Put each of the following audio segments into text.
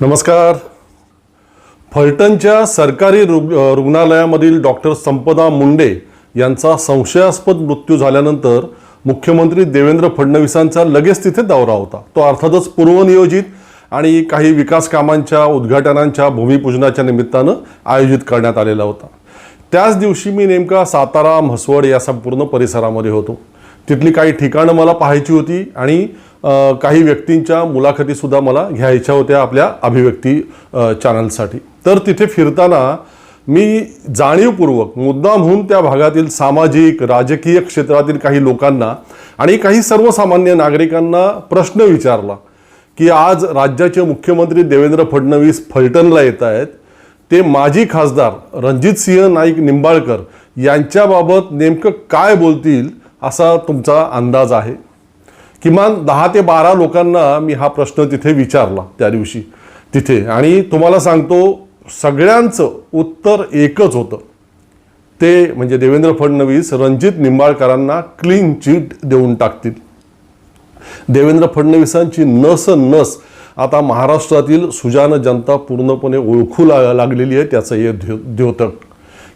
नमस्कार. फलटणच्या सरकारी रुग रुग्णालयामधील डॉक्टर संपदा मुंडे यांचा संशयास्पद मृत्यू झाल्यानंतर मुख्यमंत्री देवेंद्र फडणवीसांचा लगेच तिथे दौरा होता. तो अर्थातच पूर्वनियोजित आणि काही विकास कामांच्या उद्घाटनांच्या भूमिपूजनाच्या निमित्तानं आयोजित करण्यात आलेला होता. त्याच दिवशी मी नेमका सातारा म्हसवड या संपूर्ण परिसरामध्ये होतो. तिथली काही ठिकाणं मला पाहायची होती आणि काही व्यक्तींच्या मुलाखतीसुद्धा मला घ्यायच्या होत्या आपल्या अभिव्यक्ती चॅनलसाठी तर तिथे फिरताना मी जाणीवपूर्वक मुद्दाम होऊन त्या भागातील सामाजिक राजकीय क्षेत्रातील काही लोकांना आणि काही सर्वसामान्य नागरिकांना प्रश्न विचारला की आज राज्याचे मुख्यमंत्री देवेंद्र फडणवीस फलटणला येत आहेत. ते माजी खासदार रणजितसिंह नाईक निंबाळकर यांच्याबाबत नेमकं काय बोलतील असा तुमचा अंदाज आहे. किमान दहा ते बारा लोकांना मी हा प्रश्न तिथे विचारला त्या दिवशी. तिथे. आणि तुम्हाला सांगतो सगळ्यांचं उत्तर एकच होतं. ते म्हणजे देवेंद्र फडणवीस रणजित निंबाळकरांना क्लीन चिट देऊन टाकतील. देवेंद्र फडणवीसांची नस नस आता महाराष्ट्रातील सुजान जनता पूर्णपणे ओळखू लागलेली आहे त्याचं हे द्यो द्योतक.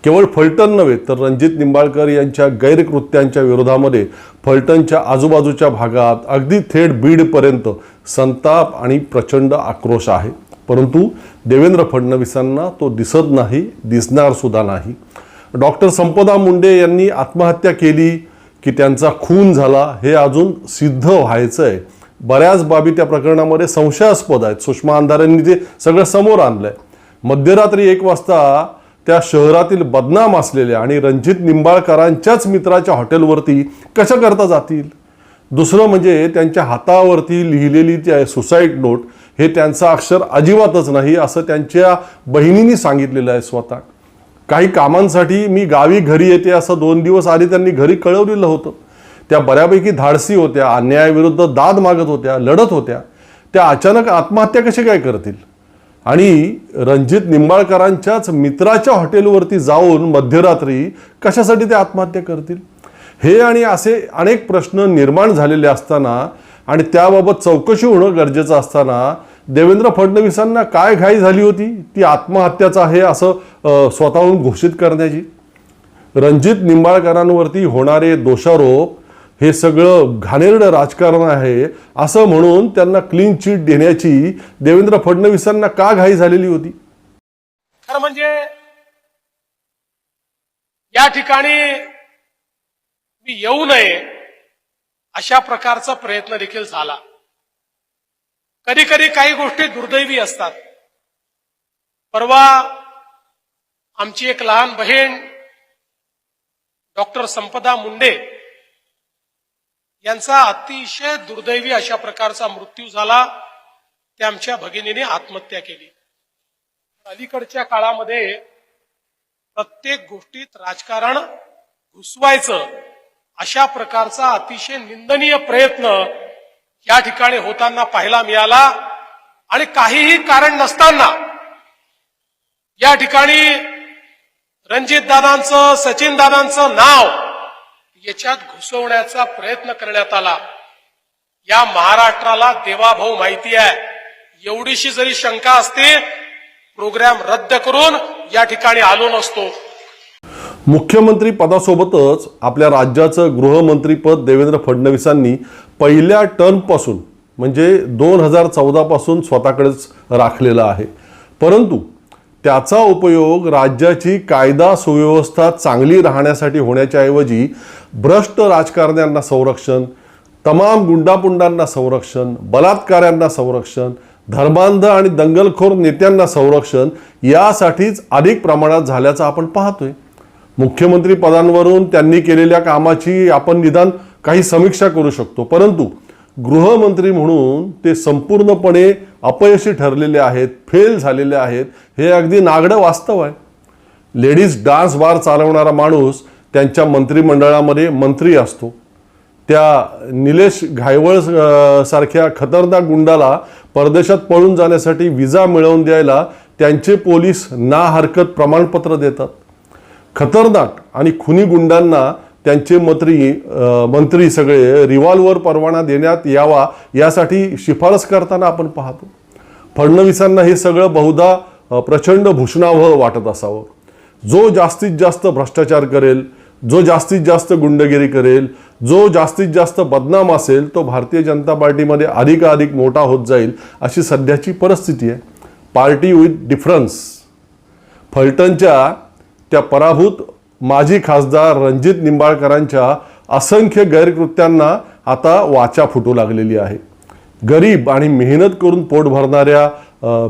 केवळ फलटण नव्हे तर रणजित निंबाळकर यांच्या गैरकृत्यांच्या विरोधामध्ये फलटणच्या आजूबाजूच्या भागात अगदी थेट बीडपर्यंत संताप आणि प्रचंड आक्रोश आहे. परंतु देवेंद्र फडणवीसांना तो दिसत नाही दिसणार सुद्धा नाही. डॉक्टर संपदा मुंडे यांनी आत्महत्या केली की त्यांचा खून झाला हे अजून सिद्ध व्हायचं आहे बऱ्याच बाबी त्या प्रकरणामध्ये संशयास्पद आहेत. सुषमा अंधारेंनी ते सगळं समोर आणलंय. मध्यरात्री एक वाजता त्या शहरातील बदनाम असलेल्या आणि रणजित निंबाळकरांच्याच मित्राच्या हॉटेलवरती कशा करता जातील? दुसरं म्हणजे त्यांच्या हातावरती लिहिलेली ती सुसाईड नोट हे त्यांचं अक्षर अजिबातच नाही असं त्यांच्या बहिणींनी सांगितलेलं आहे स्वतः. काही कामांसाठी मी गावी घरी येते असं दोन दिवस आधी त्यांनी घरी कळवलेलं होतं. त्या बऱ्यापैकी धाडसी होत्या अन्यायाविरुद्ध दाद मागत होत्या लढत होत्या. त्या अचानक आत्महत्या कशी काय करतील? आणि रणजित निंबाळकरांच्याच मित्राच्या हॉटेलवरती जाऊन मध्यरात्री कशासाठी ते आत्महत्या करतील? हे आणि असे अनेक प्रश्न निर्माण झालेले असताना आणि त्याबाबत चौकशी होणं गरजेचं असताना देवेंद्र फडणवीसांना काय घाई झाली होती? ती आत्महत्याच आहे असं स्वतःहून घोषित करण्याची? रणजित निंबाळकरांवरती होणारे दोषारोप हे सगळं घाणेरडं राजकारण आहे असं म्हणून त्यांना क्लीन चिट देण्याची देवेंद्र फडणवीसांना का घाई झालेली होती? खरं म्हणजे या ठिकाणी मी येऊ नये अशा प्रकारचा प्रयत्न देखील झाला. कधी कधी काही गोष्टी दुर्दैवी असतात. परवा आमची एक लहान बहीण डॉक्टर संपदा मुंडे यांचा अतिशय दुर्दैवी अशा प्रकारचा मृत्यू झाला. त्या आमच्या भगिनीने आत्महत्या केली. अलीकडच्या काळामध्ये प्रत्येक गोष्टीत राजकारण घुसवायचं अशा प्रकारचा अतिशय निंदनीय प्रयत्न या ठिकाणी होताना पाहायला मिळाला. आणि काहीही कारण नसताना या ठिकाणी रणजित दादांचं सचिन दादांचं नाव याच्यात घुसवण्याचा प्रयत्न करण्यात आला. या महाराष्ट्राला देवाभाऊ माहिती आहे. एवढीशी जरी शंका असते प्रोग्राम रद्द करून या ठिकाणी आलो नसतो. मुख्यमंत्री पदासोबतच आपल्या राज्याचं गृहमंत्रीपद देवेंद्र फडणवीसांनी पहिल्या टर्मपासून म्हणजे दोन हजार चौदापासून स्वतःकडेच राखलेलं आहे. परंतु त्याचा उपयोग राज्याची कायदा सुव्यवस्था चांगली राहण्यासाठी होण्याच्या ऐवजी भ्रष्ट राजकारण्यांना संरक्षण तमाम गुंडापुंडांना संरक्षण बलात्काऱ्यांना संरक्षण धर्मांध आणि दंगलखोर नेत्यांना संरक्षण यासाठीच अधिक प्रमाणात झाल्याचं आपण पाहतोय. मुख्यमंत्री पदांवरून त्यांनी केलेल्या कामाची आपण निदान काही समीक्षा करू शकतो. परंतु गृहमंत्री म्हणून ते संपूर्णपणे अपयशी ठरलेले आहेत फेल झालेले आहेत हे अगदी नागडं वास्तव आहे. लेडीज डान्स बार चालवणारा माणूस त्यांच्या मंत्रिमंडळामध्ये मंत्री असतो. त्या निलेश घायवळ सारख्या खतरनाक गुंडाला परदेशात पळून जाण्यासाठी विजा मिळवून द्यायला त्यांचे पोलीस ना हरकत प्रमाणपत्र देतात. खतरनाक आणि खुनी गुंडांना त्यांचे मंत्री मंत्री सगळे रिव्हॉल्वर परवाना देण्यात यावा यासाठी शिफारस करताना आपण पाहतो. फडणवीसांना हे सगळं बहुधा प्रचंड भूषणावह वाटत असावं. जो जास्तीत जास्त भ्रष्टाचार करेल जो जास्तीत जास्त गुंडगिरी करेल जो जास्तीत जास्त बदनाम असेल तो भारतीय जनता पार्टीमध्ये अधिकाधिक मोठा होत जाईल अशी सध्याची परिस्थिती आहे. Party with difference. फलटणच्या त्या पराभूत माजी खासदार रणजित निंबाळकरांच्या असंख्य गैरकृत्यांना आता वाचा फुटू लागलेली आहे. गरीब आणि मेहनत करून पोट भरणाऱ्या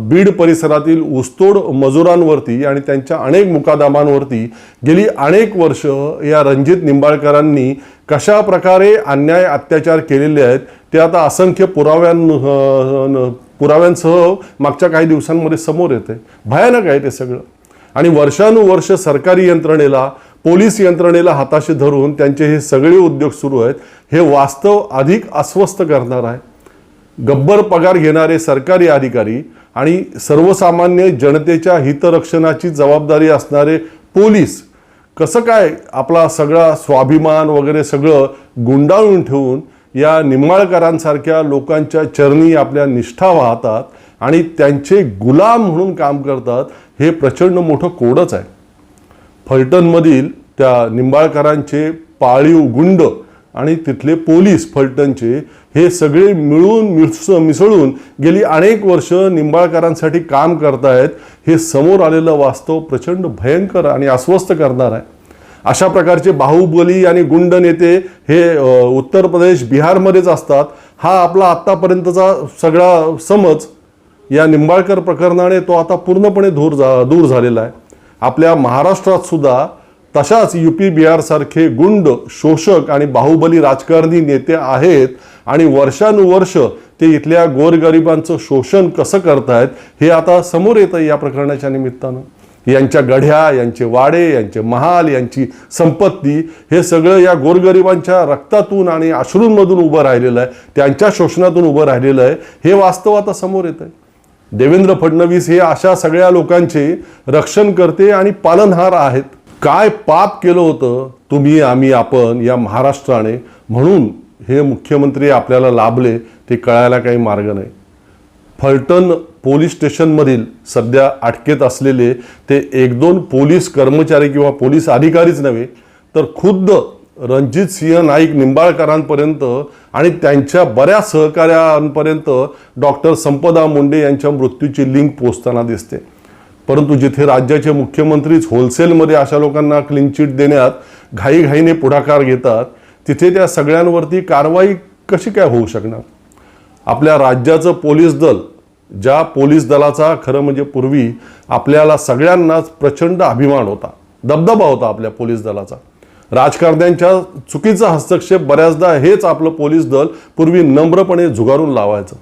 बीड परिसरातील ऊसतोड मजुरांवरती आणि त्यांच्या अनेक मुकादामांवरती गेली अनेक वर्ष या रणजित निंबाळकरांनी कशा प्रकारे अन्याय अत्याचार केलेले आहेत ते आता असंख्य पुराव्यां पुराव्यांसह मागच्या काही दिवसांमध्ये समोर येते भयानक आहे ते सगळं. आणि वर्षानुवर्ष सरकारी यंत्रणेला पोलीस यंत्रणेला हाताशी धरून त्यांचे हे सगळे उद्योग सुरू आहेत हे वास्तव अधिक अस्वस्थ करणार आहे. गब्बर पगार घेणारे सरकारी अधिकारी आणि सर्वसामान्य जनतेच्या हितरक्षणाची जबाबदारी असणारे पोलीस कसं काय आपला सगळा स्वाभिमान वगैरे सगळं गुंडाळून ठेवून या निंबाळकरांसारख्या लोकांच्या चरणी आपल्या निष्ठा वाहतात आणि त्यांचे गुलाम म्हणून काम करतात हे प्रचंड मोठं कोडच आहे. फलटणमधील त्या निंबाळकरांचे पाळीव गुंड आणि तिथले पोलीस फलटणचे हे सगळे मिळून मिस मिसळून गेली अनेक वर्ष निंबाळकरांसाठी काम करतायत हे समोर आलेलं वास्तव प्रचंड भयंकर आणि अस्वस्थ करणार आहे. अशा प्रकारचे बाहुबली आणि गुंड नेते हे उत्तर प्रदेश बिहारमध्येच असतात. हा आपला आत्तापर्यंतचा सगळा समज या निंबाळकर प्रकरणाने तो आता पूर्णपणे दूर जा दूर झालेला आहे. आपल्या महाराष्ट्रात सुद्धा तशाच यू पी बिहारसारखे गुंड शोषक आणि बाहुबली राजकारणी नेते आहेत आणि वर्षानुवर्ष ते इथल्या गोरगरिबांचं शोषण कसं करतायत हे आता समोर येतं या प्रकरणाच्या निमित्तानं. यांच्या गढ्या यांचे वाडे यांचे महाल यांची संपत्ती हे सगळं या गोरगरिबांच्या रक्तातून आणि अश्रूंमधून उभं राहिलेलं आहे. त्यांच्या शोषणातून उभं राहिलेलं आहे. हे वास्तव आता समोर येत आहे देवेंद्र फडणवीस हे अशा सगळ्या लोकांचे रक्षण करते आणि पालनहार आहेत. काय पाप केलं होतं? तुम्ही आम्ही आपण या महाराष्ट्राने म्हणून हे मुख्यमंत्री आपल्याला लाभले ते कळायला काही मार्ग नाही. फलटण पोलीस स्टेशनमधील सध्या अटकेत असलेले ते एक दोन पोलीस कर्मचारी किंवा पोलीस अधिकारीच नव्हे तर खुद्द रणजित सिंह नाईक निंबाळकरांपर्यंत आणि त्यांच्या बऱ्याच सहकार्यांपर्यंत डॉक्टर संपदा मुंडे यांच्या मृत्यूची लिंक पोचताना दिसते. परंतु जिथे राज्याचे मुख्यमंत्रीच होलसेलमध्ये अशा लोकांना क्लीन चिट देण्यात घाईघाईने पुढाकार घेतात तिथे त्या सगळ्यांवरती कारवाई कशी काय होऊ शकणार? आपल्या राज्याचं पोलीस दल ज्या पोलीस दलाचा खरं म्हणजे पूर्वी आपल्याला सगळ्यांनाच प्रचंड अभिमान होता दबदबा होता आपल्या पोलीस दलाचा. राजकारण्यांच्या चुकीचा हस्तक्षेप बऱ्याचदा हेच आपलं पोलीस दल पूर्वी नम्रपणे झुगारून लावायचं.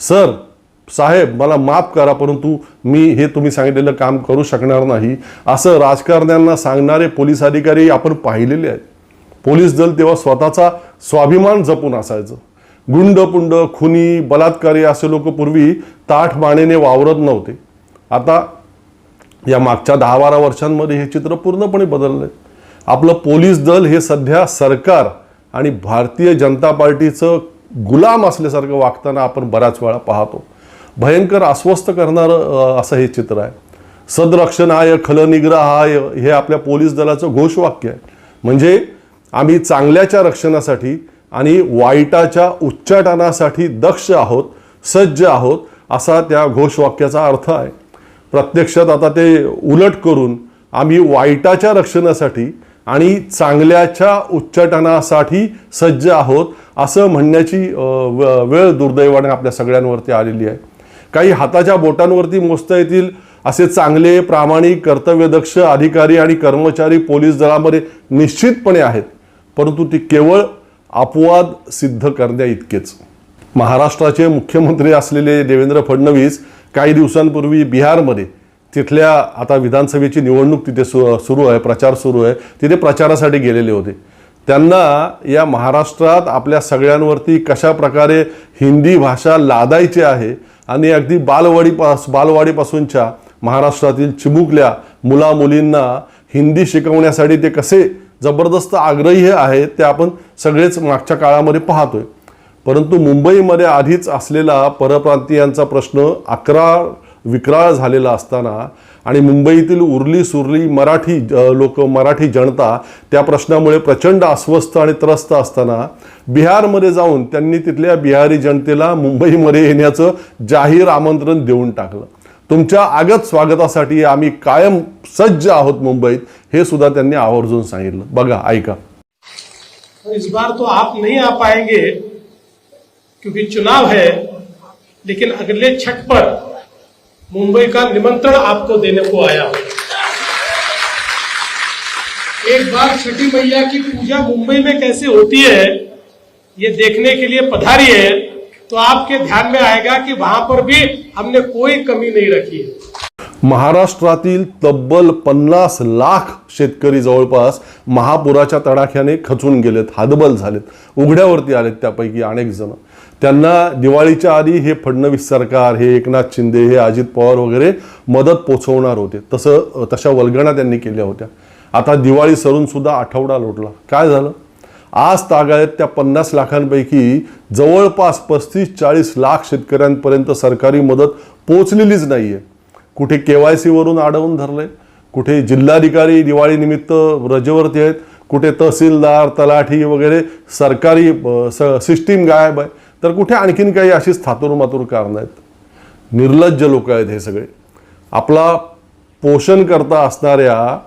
सर साहेब मला माफ करा परंतु मी हे तुम्ही सांगितलेलं काम करू शकणार नाही. असं राजकारण्यांना सांगणारे पोलीस अधिकारी आपण पाहिलेले आहेत. पोलीस दल तेव्हा स्वतःचा स्वाभिमान जपून असायचं. गुंड पुंड खुनी बलात्कारी असे लोक पूर्वी ताठ मानेने वावरत नव्हते. आता या मागच्या दहा बारा वर्षांमध्ये हे चित्र पूर्णपणे बदललंय. आपलं पोलीस दल हे सध्या सरकार आणि भारतीय जनता पार्टीचं गुलाम असल्यासारखं वागताना आपण बऱ्याच वेळा पाहतो. भयंकर अस्वस्थ करणारं असं हे चित्र आहे. सदरक्षणाय खलनिग्रहाय हे आपल्या पोलीस दलाचं घोषवाक्य आहे. म्हणजे आम्ही चांगल्याच्या रक्षणासाठी आणि वाईटाच्या उच्चाटनासाठी दक्ष आहोत सज्ज आहोत असा त्या घोषवाक्याचा अर्थ आहे. प्रत्यक्षात आता ते उलट करून आम्ही वाईटाच्या रक्षणासाठी आणि चांगल्याच्या उच्चाटनासाठी सज्ज आहोत असं म्हणण्याची वेळ दुर्दैवाने आपल्या सगळ्यांवरती आलेली आहे. काही हाताच्या बोटांवरती मोजता येतील असे चांगले प्रामाणिक कर्तव्यदक्ष अधिकारी आणि कर्मचारी पोलीस दलामध्ये निश्चितपणे आहेत. परंतु ती केवळ अपवाद सिद्ध करण्या इतकेच. महाराष्ट्राचे मुख्यमंत्री असलेले देवेंद्र फडणवीस काही दिवसांपूर्वी बिहारमध्ये तिथल्या आता विधानसभेची निवडणूक तिथे सु सुरू आहे प्रचार सुरू आहे तिथे प्रचारासाठी गेलेले होते. त्यांना या महाराष्ट्रात आपल्या सगळ्यांवरती कशा प्रकारे हिंदी भाषा लादायची आहे आणि अगदी बालवाडीपास बालवाडीपासूनच्या महाराष्ट्रातील चिमुकल्या मुला मुलींना हिंदी शिकवण्यासाठी ते कसे जबरदस्त आग्रही आहेत ते आपण सगळेच मागच्या काळामध्ये पाहतोय. परंतु मुंबईमध्ये आधीच असलेला परप्रांतीयांचा प्रश्न अकरा विक्राळ झालेला असताना आणि मुंबईतील उरली सुरली मराठी लोक मराठी जनता त्या प्रश्नामुळे प्रचंड अस्वस्थ आणि त्रस्त असताना बिहारमध्ये जाऊन त्यांनी तिथल्या बिहारी जनतेला मुंबईमध्ये येण्याचं जाहीर आमंत्रण देऊन टाकलं. तुमच्या आगत स्वागतासाठी आम्ही कायम सज्ज आहोत मुंबईत हे सुद्धा त्यांनी आवर्जून सांगितलं. बघा ऐका. इस बार तो आप नहीं आ पाएंगे क्योंकि चुनाव है लेकिन अगले छठ पर मुंबई का निमंत्रण आपको देने को आया हूं। एक बार छठी मैया की पूजा मुंबई में कैसे होती है ये देखने के लिए पधारी है तो आपके ध्यान में आएगा कि वहां पर भी हमने कोई कमी नहीं रखी है। महाराष्ट्रातील तब्बल पन्नास लाख शेतकरी जवळपास महापुराच्या तडाख्याने खचून गेलेत हादबल झालेत उघड्यावरती आलेत त्यापैकी अनेक जण. त्यांना दिवाळीच्या आधी हे फडणवीस सरकार हे एकनाथ शिंदे हे अजित पवार वगैरे मदत पोचवणार होते. तसं तशा वल्गणा त्यांनी केल्या होत्या. आता दिवाळी सरून सुद्धा आठवडा लोटला. काय झालं? आज तागाळ्यात त्या पन्नास लाखांपैकी जवळपास पस्तीस चाळीस लाख शेतकऱ्यांपर्यंत सरकारी मदत पोचलेलीच नाही आहे कुठे के वाय सीवरून अडवून धरलंय कुठे जिल्हाधिकारी दिवाळीनिमित्त रजेवरती आहेत कुठे तहसीलदार तलाठी वगैरे सरकारी स सिस्टीम गायब आहे. तर कुठे आणखीन काही अशीच थातूर कारणं आहेत? निर्लज्ज लोक आहेत हे सगळे. आपला पोषण करता असणाऱ्या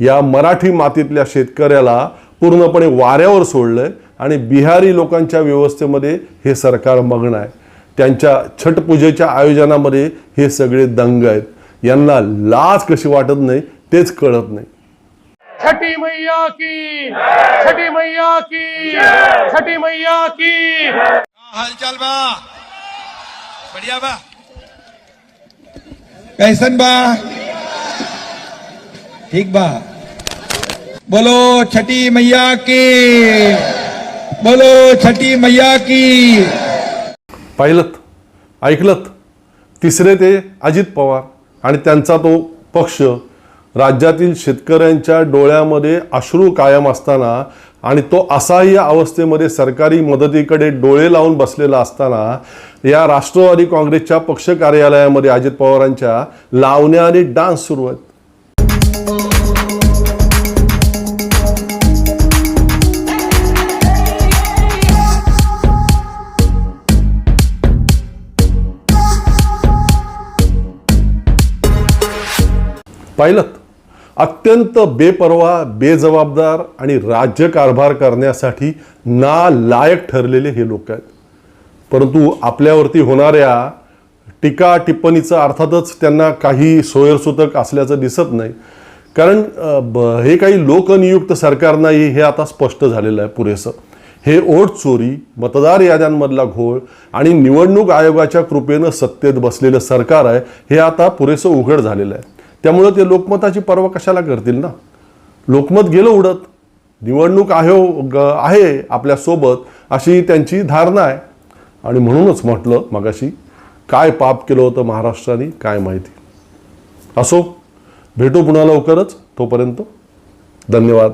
या मराठी मातीतल्या शेतकऱ्याला पूर्णपणे वाऱ्यावर सोडलंय आणि बिहारी लोकांच्या व्यवस्थेमध्ये हे सरकार मग्न आहे. त्यांच्या छटपूजेच्या आयोजनामध्ये हे सगळे दंग आहेत. यांना लाज कशी वाटत नाही तेच कळत नाही. छठी मैया की छठी मैया की छठी मैया की हालचाल बा. बढ़िया बा. कैसन बा? ठीक बा. बोलो छठी मैया की। बोलो छठी मैया की। पाहिलत ऐकलत. तिसरे ते अजित पवार आणि त्यांचा तो पक्ष राज्यातील शेतकऱ्यांच्या डोळ्यामध्ये अश्रू कायम असताना आणि तो असहाय्य अवस्थेमध्ये सरकारी मदतीकडे डोळे लावून बसलेला असताना या राष्ट्रवादी काँग्रेसच्या पक्ष कार्यालयामध्ये अजित पवारांच्या लावण्या आणि डान्स सुरू आहेत. पाहिलं? अत्यंत बेपरवा बेजबाबदार आणि राज्यकारभार करण्यासाठी नालायक ठरलेले हे लोक आहेत. परंतु आपल्यावरती होणाऱ्या टीका टिप्पणीचं अर्थातच त्यांना काही सोयरसूतक असल्याचं दिसत नाही. कारण ब- हे काही लोकनियुक्त सरकार नाही हे आता स्पष्ट झालेलं आहे पुरेसं. हे ओट चोरी मतदार याद्यांमधला घोळ आणि निवडणूक आयोगाच्या कृपेनं सत्तेत बसलेलं सरकार आहे हे आता पुरेसं उघड झालेलं आहे. त्यामुळं ते लोकमताची पर्वा कशाला करतील ना? लोकमत गेलं उडत. निवडणूक आयोग आहे आपल्यासोबत अशी त्यांची धारणा आहे. आणि म्हणूनच म्हटलं मगाशी काय पाप केलं होतं महाराष्ट्राने काय माहिती. असो भेटू पुन्हा लवकरच तोपर्यंत धन्यवाद.